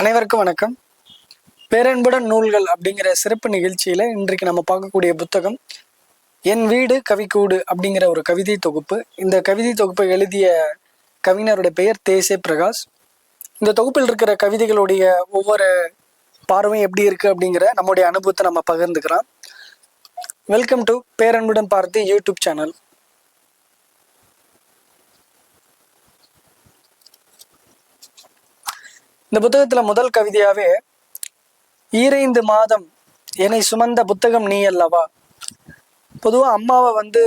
அனைவருக்கும் வணக்கம். பேரன்புடன் நூல்கள் அப்படிங்கிற சிறப்பு நிகழ்ச்சியில இன்றைக்கு நம்ம பார்க்கக்கூடிய புத்தகம் என் வீடு கவிக்கூடு அப்படிங்கிற ஒரு கவிதை தொகுப்பு. இந்த கவிதை தொகுப்பை எழுதிய கவிஞருடைய பெயர் தேசே பிரகாஷ். இந்த தொகுப்பில் இருக்கிற கவிதைகளுடைய ஒவ்வொரு பார்வையும் எப்படி இருக்கு அப்படிங்கிற நம்முடைய அனுபவத்தை நம்ம பகிர்ந்துக்கிறோம். வெல்கம் டு பேரன்புடன் பார்த்து யூடியூப் சேனல். இந்த புத்தகத்துல முதல் கவிதையாவே ஈரைந்து மாதம் என்னை சுமந்த புத்தகம் நீ அல்லவா? பொதுவா அம்மாவை வந்து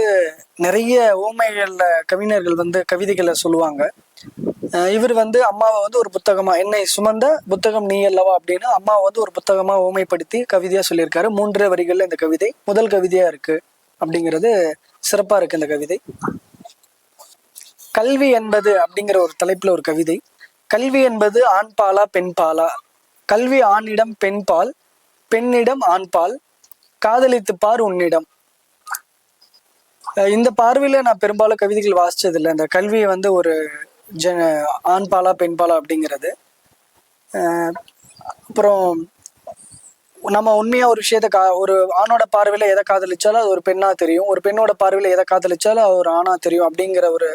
நிறைய ஓமைகள்ல கவிஞர்கள் வந்து கவிதைகளை சொல்லுவாங்க. இவர் வந்து அம்மாவை வந்து ஒரு புத்தகமா என்னை சுமந்த புத்தகம் நீ அல்லவா? அப்படின்னு அம்மாவை வந்து ஒரு புத்தகமா ஓமைப்படுத்தி கவிதையா சொல்லியிருக்காரு. மூன்றே வரிகள்ல இந்த கவிதை முதல் கவிதையா இருக்கு அப்படிங்கிறது சிறப்பா இருக்கு இந்த கவிதை. கல்வி என்பது அப்படிங்கிற ஒரு தலைப்புல ஒரு கவிதை. கல்வி என்பது ஆண் பாலா பெண் பாலா கல்வி ஆணிடம் பெண் பால் பெண்ணிடம் ஆண் பால் காதலித்து பார் உன்னிடம். இந்த பார்வையில நான் பெரும்பாலும் கவிதைகள் வாசிச்சது இல்லை இந்த கல்வியை வந்து ஒரு ஜன ஆண் பாலா பெண் பாலா அப்படிங்கிறது அப்புறம் நம்ம உண்மையா ஒரு விஷயத்த கா ஒரு ஆணோட பார்வையில எதை காதலிச்சாலும் அது ஒரு பெண்ணா தெரியும். ஒரு பெண்ணோட பார்வையில எதை காதலிச்சாலும் அது ஒரு ஆணா தெரியும் அப்படிங்கிற ஒரு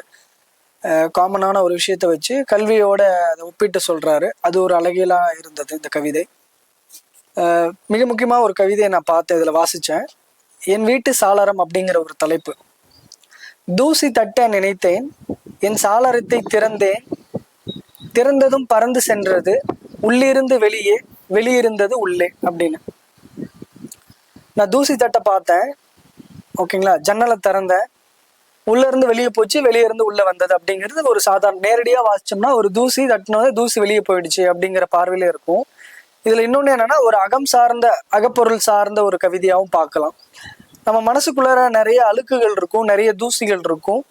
காமனான ஒரு விஷயத்த வச்சு கல்வியோட அதை ஒப்பிட்டு சொல்றாரு. அது ஒரு அழகியலா இருந்தது இந்த கவிதை. மிக முக்கியமாக ஒரு கவிதையை நான் பார்த்தேன் இதில் வாசித்தேன் என் வீட்டு சாளரம் அப்படிங்கிற ஒரு தலைப்பு. தூசி தட்ட நினைத்தேன் என் சாளரத்தை திறந்தேன். திறந்ததும் பறந்து சென்றது உள்ளிருந்து வெளியே வெளியிருந்தது உள்ளே அப்படின்னு. நான் தூசி தட்ட பார்த்தேன். ஓகேங்களா? ஜன்னலை திறந்தேன். உள்ள இருந்து வெளியே போச்சு வெளியே இருந்து உள்ள வந்தது அப்படிங்கிறது ஒரு சாதாரண நேரடியா வாசிச்சோம்னா ஒரு தூசி தட்டினது தூசி வெளியே போயிடுச்சு அப்படிங்கிற பார்வையில இருக்கும். இதுல இன்னொன்னு என்னன்னா ஒரு அகம் சார்ந்த அகப்பொருள் சார்ந்த ஒரு கவிதையாவும் பார்க்கலாம். நம்ம மனசுக்குள்ளார நிறைய அழுக்குகள் இருக்கும் நிறைய தூசிகள் இருக்கும்.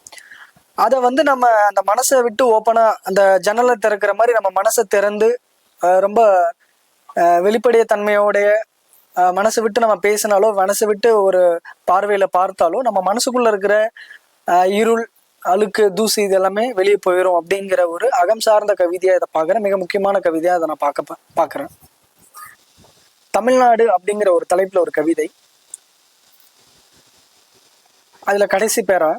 அதை வந்து நம்ம அந்த மனசை விட்டு ஓப்பனா அந்த ஜன்னலை திறக்கிற மாதிரி நம்ம மனசை திறந்து ரொம்ப வெளிப்படைய தன்மையோடைய மனசை விட்டு நம்ம பேசினாலோ மனசை விட்டு ஒரு பார்வையில பார்த்தாலோ நம்ம மனசுக்குள்ள இருக்கிற இருள் அழுக்கு தூசி இது எல்லாமே வெளியே போயிடும் அப்படிங்கிற ஒரு அகம் சார்ந்த கவிதையா இதை பார்க்குறேன். மிக முக்கியமான கவிதையா அதை நான் பார்க்க பார்க்குறேன். தமிழ்நாடு அப்படிங்கிற ஒரு தலைப்புல ஒரு கவிதை. அதுல கடைசி பேரா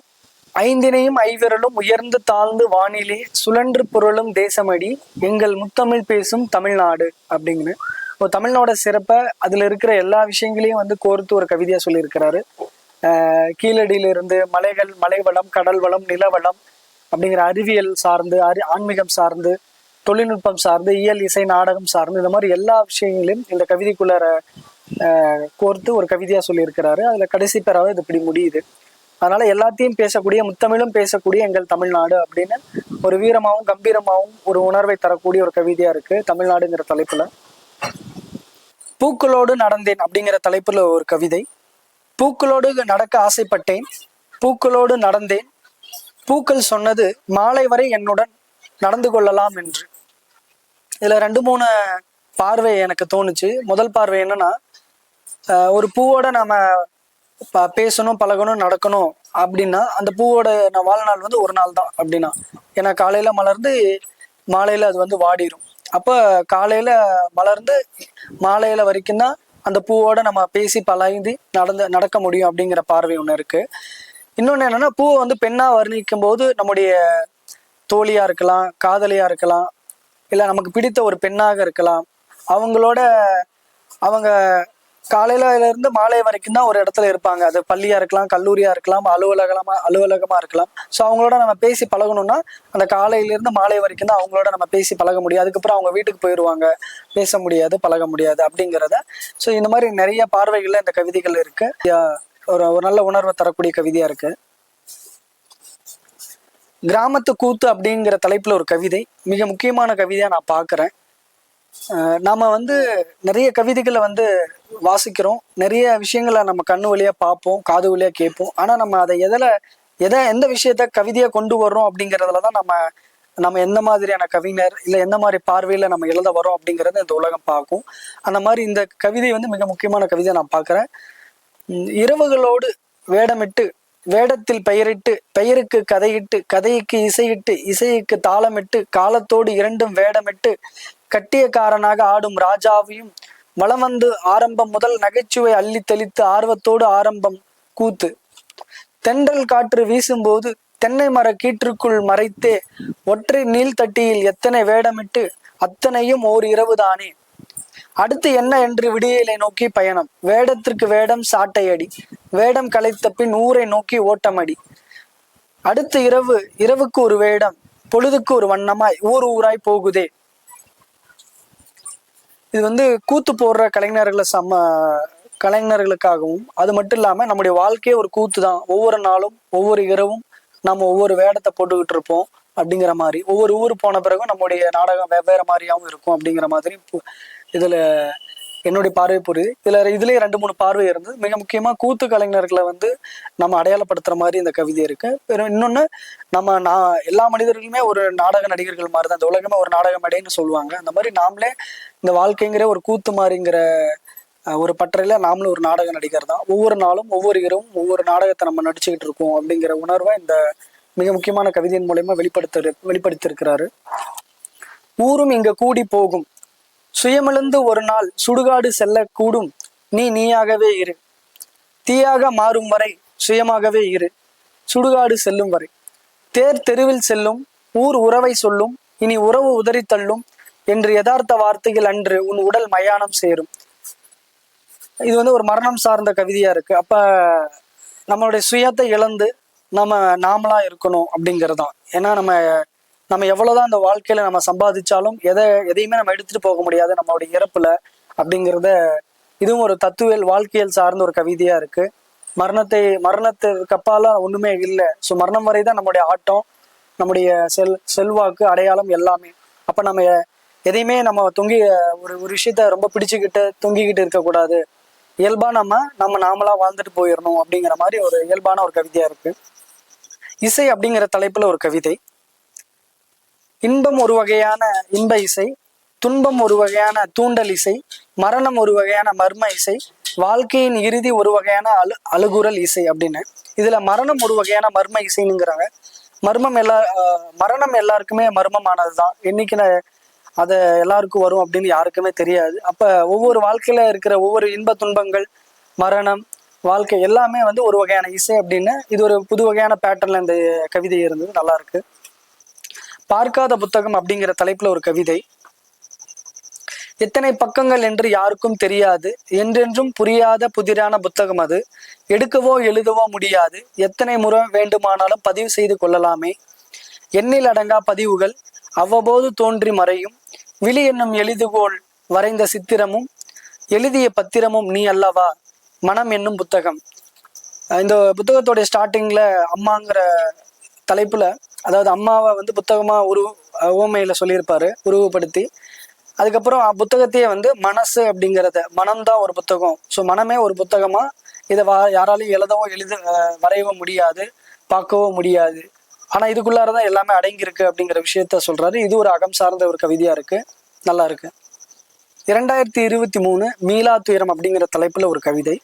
ஐந்தினையும் ஐவிரலும் உயர்ந்து தாழ்ந்து வானிலே சுழன்று பொருளும் தேசமடி எங்கள் முத்தமிழ் பேசும் தமிழ்நாடு அப்படிங்கிற ஒரு தமிழ்நாட சிறப்பை அதுல இருக்கிற எல்லா விஷயங்களையும் வந்து கோர்த்து ஒரு கவிதையா சொல்லியிருக்கிறாரு. கீழடியிலிருந்து மலைகள் மலைவளம் கடல் வளம் நிலவளம் அப்படிங்கிற அறிவியல் சார்ந்து அறி ஆன்மீகம் சார்ந்து தொழில்நுட்பம் சார்ந்து இயல் இசை நாடகம் சார்ந்து இந்த மாதிரி எல்லா விஷயங்களையும் இந்த கவிதைக்குள்ளார கோர்த்து ஒரு கவிதையாக சொல்லியிருக்கிறாரு. அதில் கடைசி பெறாவது இது இப்படி முடியுது. அதனால எல்லாத்தையும் பேசக்கூடிய முத்தமிழும் பேசக்கூடிய எங்கள் தமிழ்நாடு அப்படின்னு ஒரு வீரமாகவும் கம்பீரமாகவும் ஒரு உணர்வை தரக்கூடிய ஒரு கவிதையா இருக்கு தமிழ்நாடுங்கிற தலைப்புல. பூக்களோடு நடந்தேன் அப்படிங்கிற தலைப்புல ஒரு கவிதை. பூக்களோடு நடக்க ஆசைப்பட்டேன் பூக்களோடு நடந்தேன். பூக்கள் சொன்னது மாலை வரை என்னுடன் நடந்து கொள்ளலாம் என்று. இதுல ரெண்டு மூணு பார்வை எனக்கு தோணுச்சு. முதல் பார்வை என்னன்னா ஒரு பூவோட நாம ப- பேசணும் பழகணும் நடக்கணும் அப்படின்னா அந்த பூவோட நான் வாழ்நாள் வந்து ஒரு நாள் தான் அப்படின்னா. ஏன்னா காலையில மலர்ந்து மாலையில அது வந்து வாடிரும். அப்ப காலையில மலர்ந்து மாலையில வரைக்கும் தான் அந்த பூவோட நம்ம பேசி பழகி நடந்து நடக்க முடியும் அப்படிங்கிற பார்வை ஒன்று இருக்கு. இன்னொன்று என்னன்னா பூவை வந்து பெண்ணா வர்ணிக்கும் போது நம்முடைய தோழியா இருக்கலாம் காதலியா இருக்கலாம் இல்லை நமக்கு பிடித்த ஒரு பெண்ணாக இருக்கலாம். அவங்களோட அவங்க காலையில இருந்து மாலை வரைக்கும் தான் ஒரு இடத்துல இருப்பாங்க. அது பள்ளியா இருக்கலாம் கல்லூரியா இருக்கலாம் அலுவலகமா அலுவலகமா இருக்கலாம். ஸோ அவங்களோட நம்ம பேசி பழகணும்னா அந்த காலையில இருந்து மாலை வரைக்கும் தான் அவங்களோட நம்ம பேசி பழக முடியும். அதுக்கப்புறம் அவங்க வீட்டுக்கு போயிடுவாங்க பேச முடியாது பழக முடியாது அப்படிங்கிறத. ஸோ இந்த மாதிரி நிறைய பார்வைகள்ல இந்த கவிதைகள் இருக்கு. யா- ஒரு ஒரு நல்ல உணர்வை தரக்கூடிய கவிதையா இருக்கு. கிராமத்து கூத்து அப்படிங்கிற தலைப்புல ஒரு கவிதை. மிக முக்கியமான கவிதையா நான் பாக்குறேன். நாம் வந்து நிறைய கவிதைகளை வந்து வாசிக்கிறோம். நிறைய விஷயங்களை நம்ம கண்ணு வழியாக பார்ப்போம் காது வழியாக கேட்போம். ஆனால் நம்ம அதை எதில் எதை எந்த விஷயத்த கவிதையாக கொண்டு வர்றோம் அப்படிங்கிறதுல தான் நம்ம நம்ம எந்த மாதிரியான கவிஞர் இல்லை எந்த மாதிரி பார்வையில் நம்ம எழுத வரோம் அப்படிங்கிறத இந்த உலகம் பார்க்கும். அந்த மாதிரி இந்த கவிதை வந்து மிக முக்கியமான கவிதை நான் பார்க்குறேன். இரவுகளோடு வேடமிட்டு வேடத்தில் பெயரிட்டு பெயருக்கு கதையிட்டு கதைக்கு இசையிட்டு இசைக்கு தாளமிட்டு காலத்தோடு இரண்டும் வேடமிட்டு கட்டியக்காரனாக ஆடும் ராஜாவையும் வலம் வந்து ஆரம்பம் முதல் நகைச்சுவை அள்ளி தெளித்து ஆர்வத்தோடு ஆரம்பம் கூத்து. தென்றல் காற்று வீசும்போது தென்னை மர கீற்றுக்குள் மறைத்தே ஒற்றை நீள்தட்டியில் எத்தனை வேடமிட்டு அத்தனையும் ஓர் இரவுதானே. அடுத்து என்ன என்று விடியலை நோக்கி பயணம். வேடத்திற்கு வேடம் சாட்டையடி. வேடம் கலைத்த பின் ஊரை நோக்கி ஓட்டமடி. அடுத்து இரவு இரவுக்கு ஒரு வேடம் பொழுதுக்கு ஒரு வண்ணமாய் ஊர் ஊராய் போகுதே. இது வந்து கூத்து போடுற கலைஞர்களை சம கலைஞர்களுக்காகவும் அது மட்டும் இல்லாமல் நம்முடைய வாழ்க்கையே ஒரு கூத்து தான் ஒவ்வொரு நாளும் ஒவ்வொரு இரவும் நம்ம ஒவ்வொரு வேடத்தை போட்டுக்கிட்டு இருப்போம் அப்படிங்கிற மாதிரி. ஒவ்வொரு ஊர் போன பிறகும் நம்முடைய நாடகம் வெவ்வேறு மாதிரியாகவும் இருக்கும் அப்படிங்கிற மாதிரி இதில் என்னுடைய பார்வை புரியுது. இதுல இதுலயே ரெண்டு மூணு பார்வை இருந்து மிக முக்கியமா கூத்து கலைஞர்களை வந்து நம்ம அடையாளப்படுத்துற மாதிரி இந்த கவிதை இருக்கு. வேற இன்னொன்னு நம்ம நான் எல்லா மனிதர்களுமே ஒரு நாடக நடிகர்கள் மாதிரி தான் இந்த உலகமே ஒரு நாடக மேடைன்னு சொல்லுவாங்க. அந்த மாதிரி நாமளே இந்த வாழ்க்கைங்கிற ஒரு கூத்து மாதிரிங்கிற ஒரு பற்றையில நாமளும் ஒரு நாடக நடிகர் தான். ஒவ்வொரு நாளும் ஒவ்வொரு இரவும் ஒவ்வொரு நாடகத்தை நம்ம நடிச்சுக்கிட்டு இருக்கோம் அப்படிங்கிற உணர்வை இந்த மிக முக்கியமான கவிதையின் மூலயமா வெளிப்படுத்த வெளிப்படுத்தியிருக்கிறாரு. ஊரும் இங்க கூடி போகும். சுயமிழந்து ஒரு நாள் சுடுகாடு செல்லக்கூடும். நீ நீயாகவே இரு. தீயாக மாறும் வரை சுயமாகவே இரு. சுடுகாடு செல்லும் வரை. தேர் தெருவில் செல்லும் ஊர் உறவை சொல்லும் இனி உறவு உதறி தள்ளும் என்று யதார்த்த வார்த்தைகள் அன்று உன் உடல் மயானம் சேரும். இது வந்து ஒரு மரணம் சார்ந்த கவிதையா இருக்கு. அப்ப நம்மளுடைய சுயத்தை இழந்து நம்ம நாமளா இருக்கணும் அப்படிங்கறதுதான். ஏன்னா நம்ம நம்ம எவ்வளவுதான் அந்த வாழ்க்கையில நம்ம சம்பாதிச்சாலும் எதை எதையுமே நம்ம எடுத்துட்டு போக முடியாது. நம்மளுடைய இறப்புல அப்படிங்கிறத இதுவும் ஒரு தத்துவியல் வாழ்க்கையல் சார்ந்த ஒரு கவிதையா இருக்கு. மரணத்தை மரணத்துக்கு அப்பால ஒண்ணுமே இல்லை. ஸோ மரணம் வரை தான் நம்முடைய ஆட்டம் நம்முடைய செல் செல்வாக்கு அடையாளம் எல்லாமே. அப்ப நம்ம எதையுமே நம்ம தொங்கி ஒரு ஒரு விஷயத்த ரொம்ப பிடிச்சுக்கிட்டு தொங்கிக்கிட்டு இருக்கக்கூடாது. இயல்பா நம்ம நம்ம நாமளா வாழ்ந்துட்டு போயிடணும் அப்படிங்கிற மாதிரி ஒரு இயல்பான ஒரு கவிதையா இருக்கு. இசை அப்படிங்கிற தலைப்புல ஒரு கவிதை. இன்பம் ஒரு வகையான இன்ப இசை துன்பம் ஒரு வகையான தூண்டல் இசை மரணம் ஒரு வகையான மர்ம இசை வாழ்க்கையின் இறுதி ஒரு வகையான அழு அழுகுரல் இசை அப்படின்னு. இதுல மரணம் ஒரு வகையான மர்ம இசைனுங்கிறாங்க மர்மம் எல்லா மரணம் எல்லாருக்குமே மர்மமானதுதான். என்னைக்கு நான் அதை எல்லாருக்கும் வரும் அப்படின்னு யாருக்குமே தெரியாது. அப்ப ஒவ்வொரு வாழ்க்கையில இருக்கிற ஒவ்வொரு இன்ப துன்பங்கள் மரணம் வாழ்க்கை எல்லாமே வந்து ஒரு வகையான இசை அப்படின்னு இது ஒரு புது வகையான பேட்டர்ன்ல இந்த கவிதை இருந்தது. நல்லா இருக்கு. பார்க்காத புத்தகம் அப்படிங்கிற தலைப்புல ஒரு கவிதை. எத்தனை பக்கங்கள் என்று யாருக்கும் தெரியாது. என்றென்றும் புரியாத புதிரான புத்தகம் அது. எடுக்கவோ எழுதவோ முடியாது. எத்தனை முறை வேண்டுமானாலும் பதிவு செய்து கொள்ளலாமே. எண்ணில் அடங்கா பதிவுகள் அவ்வப்போது தோன்றி மறையும். விழி என்னும் எழுதுகோள் வரைந்த சித்திரமும் எழுதிய பத்திரமும் நீ அல்லவா? மனம் என்னும் புத்தகம். இந்த புத்தகத்துடைய ஸ்டார்டிங்ல அம்மாங்கிற தலைப்புல அதாவது அம்மாவை வந்து புத்தகமா உரு ஓமையில சொல்லியிருப்பாரு உருவப்படுத்தி. அதுக்கப்புறம் புத்தகத்தையே வந்து மனசு அப்படிங்கிறத மனம்தான் ஒரு புத்தகம். ஸோ மனமே ஒரு புத்தகமா இதை வா யாராலையும் எழுதவோ எழுத வரையவும் வரையவோ முடியாது பார்க்கவோ முடியாது. ஆனா இதுக்குள்ளாரதான் எல்லாமே அடங்கியிருக்கு அப்படிங்கிற விஷயத்த சொல்றாரு. இது ஒரு அகம் சார்ந்த ஒரு கவிதையா இருக்கு. நல்லா இருக்கு. இரண்டாயிரத்தி இருபத்தி மூணு மீளா துயரம் அப்படிங்கிற தலைப்புல ஒரு கவிதை.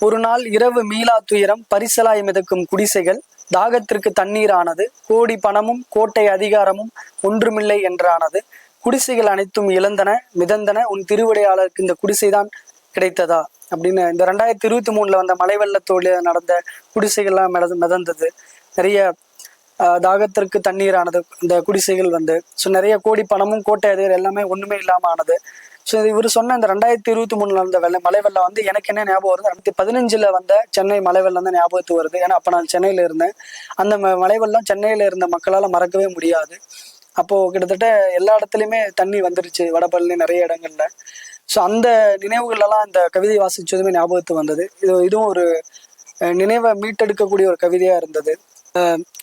ஒரு நாள் இரவு மீளா துயரம் பரிசலாய் மிதக்கும் குடிசைகள் தாகத்திற்கு தண்ணீரானது கோடி பணமும் கோட்டை அதிகாரமும் ஒன்றுமில்லை என்றானது. குடிசைகள் அனைத்தும் இழந்தன மிதந்தன. உன் திருவிடையாளருக்கு இந்த குடிசைதான் கிடைத்ததா? அப்படின்னு இந்த ரெண்டாயிரத்தி இருபத்தி மூணுல வந்த மலை வெள்ளத்தோடு நடந்த குடிசைகள்லாம் மிதந்து மிதந்தது. நிறைய ஆஹ், தாகத்திற்கு தண்ணீரானது இந்த குடிசைகள் வந்து. ஸோ நிறைய கோடி பணமும் கோட்டை அதிகாரம் எல்லாமே ஒண்ணுமே இல்லாம ஆனது. ஸோ இவர் சொன்ன இந்த ரெண்டாயிரத்தி இருபத்தி மூணுல இருந்த வெள்ள மலை வெள்ளம் வந்து எனக்கு என்ன ஞாபகம் வருது ரெண்டாயிரத்தி பதினஞ்சுல வந்த சென்னை மலை வெள்ளம் தான் ஞாபகத்து வருது. ஏன்னா அப்ப நான் சென்னையில இருந்தேன். அந்த ம- வெள்ளம் சென்னையில இருந்த மக்களால மறக்கவே முடியாது. அப்போ கிட்டத்தட்ட எல்லா இடத்துலயுமே தண்ணி வந்துருச்சு வடபழனி நிறைய இடங்கள்ல. ஸோ அந்த நினைவுகளெல்லாம் இந்த கவிதை வாசிச்சதுமே ஞாபகத்து வந்தது. இது இதுவும் ஒரு நினைவை மீட்டெடுக்கக்கூடிய ஒரு கவிதையா இருந்தது.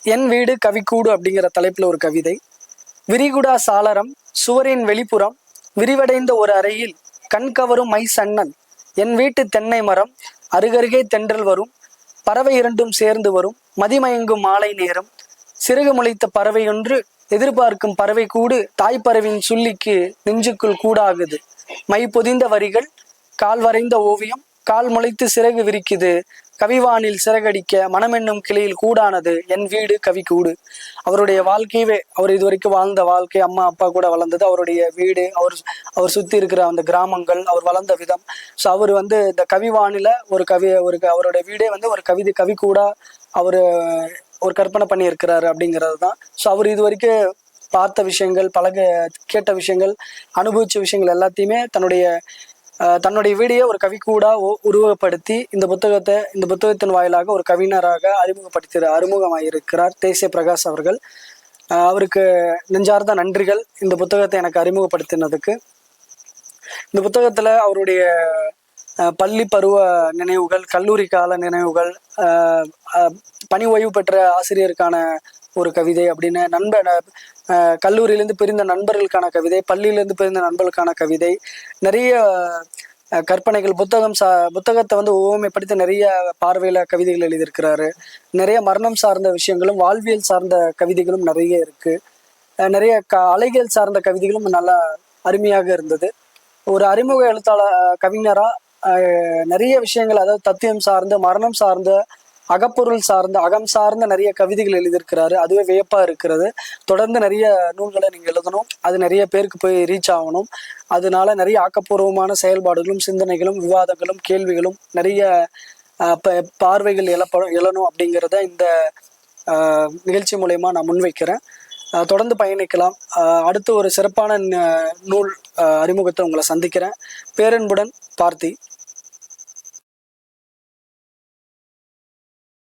என் வீடு கவிக்கூடு அப்படிங்கிற தலைப்புல ஒரு கவிதை. விரிகுடா சாளரம் சுவரின் வெளிப்புறம் விரிவடைந்த ஒரு அறையில் கண்கவரும் மை சன்னன். என் வீட்டு தென்னை மரம் அருகருகே தென்றல் வரும். பறவை இரண்டும் சேர்ந்து வரும். மதிமயங்கும் மாலை நேரம். சிறகு முளைத்த பறவையொன்று எதிர்பார்க்கும் பறவை கூடு தாய்ப்பறவின் சுள்ளிக்கு நெஞ்சுக்குள் கூடாகுது. மை பொதிந்த வரிகள் கால் வரைந்த ஓவியம் கால் முளைத்து சிறகு விரிக்குது. கவிவானில் சிறகடிக்க மனமென்னும் கிளையில் கூடானது என் வீடு கவி கூடு அவருடைய வாழ்க்கையவே அவர் இதுவரைக்கும் வாழ்ந்த வாழ்க்கை அம்மா அப்பா கூட வளர்ந்தது. அவருடைய வீடு அவர் அவர் சுத்தி இருக்கிற அந்த கிராமங்கள் அவர் வளர்ந்த விதம். ஸோ அவர் வந்து இந்த கவிவானில ஒரு கவி ஒரு க- அவருடைய வீடே வந்து ஒரு கவிதை கவி கூட அவர் ஒரு கற்பனை பண்ணியிருக்கிறாரு அப்படிங்கிறது தான். ஸோ அவர் இது வரைக்கும் பார்த்த விஷயங்கள் பழக கேட்ட விஷயங்கள் அனுபவிச்ச விஷயங்கள் எல்லாத்தையுமே தன்னுடைய தன்னுடைய வீடியோ ஒரு கவிக்கூடா உ- உருவகப்படுத்தி இந்த புத்தகத்தை இந்த புத்தகத்தின் வாயிலாக ஒரு கவிஞராக அறிமுகப்படுத்தி அறிமுகமாயிருக்கிறார் தேசிய பிரகாஷ் அவர்கள். அவருக்கு நெஞ்சார்ந்த நன்றிகள் இந்த புத்தகத்தை எனக்கு அறிமுகப்படுத்தினதுக்கு. இந்த புத்தகத்துல அவருடைய பள்ளி பருவ நினைவுகள் கல்லூரி கால நினைவுகள் பணி ஓய்வு பெற்ற ஆசிரியருக்கான ஒரு கவிதை அப்படின்னு நண்பன் கல்லூரியிலேருந்து பிரிந்த நண்பர்களுக்கான கவிதை பள்ளியிலேருந்து பிரிந்த நண்பர்களுக்கான கவிதை நிறைய கற்பனைகள் புத்தகம் சா புத்தகத்தை வந்து ஓமைப்படுத்தி நிறைய பார்வையில் கவிதைகள் எழுதியிருக்கிறாரு. நிறைய மரணம் சார்ந்த விஷயங்களும் வாழ்வியல் சார்ந்த கவிதைகளும் நிறைய இருக்கு. நிறைய க அலைகள் சார்ந்த கவிதைகளும் நல்லா அருமையாக இருந்தது. ஒரு அறிமுக எழுத்தாளர் கவிஞராக நிறைய விஷயங்கள் அதாவது தத்துவம் சார்ந்த மரணம் சார்ந்த அகப்பொருள் சார்ந்த அகம் சார்ந்த நிறைய கவிதைகள் எழுதியிருக்கிறாரு. அதுவே வியப்பா இருக்கிறது. தொடர்ந்து நிறைய நூல்களை நீங்க எழுதணும். அது நிறைய பேருக்கு போய் ரீச் ஆகணும். அதனால நிறைய ஆக்கப்பூர்வமான செயல்பாடுகளும் சிந்தனைகளும் விவாதங்களும் கேள்விகளும் நிறைய ப- பார்வைகள் எழப்படும் எழணும் அப்படிங்கிறத இந்த நிகழ்ச்சி மூலயமா நான் முன்வைக்கிறேன். தொடர்ந்து பயணிக்கலாம். அடுத்து ஒரு சிறப்பான நூல் அறிமுகத்தை உங்களை சந்திக்கிறேன். பேரன்புடன் பார்த்தி.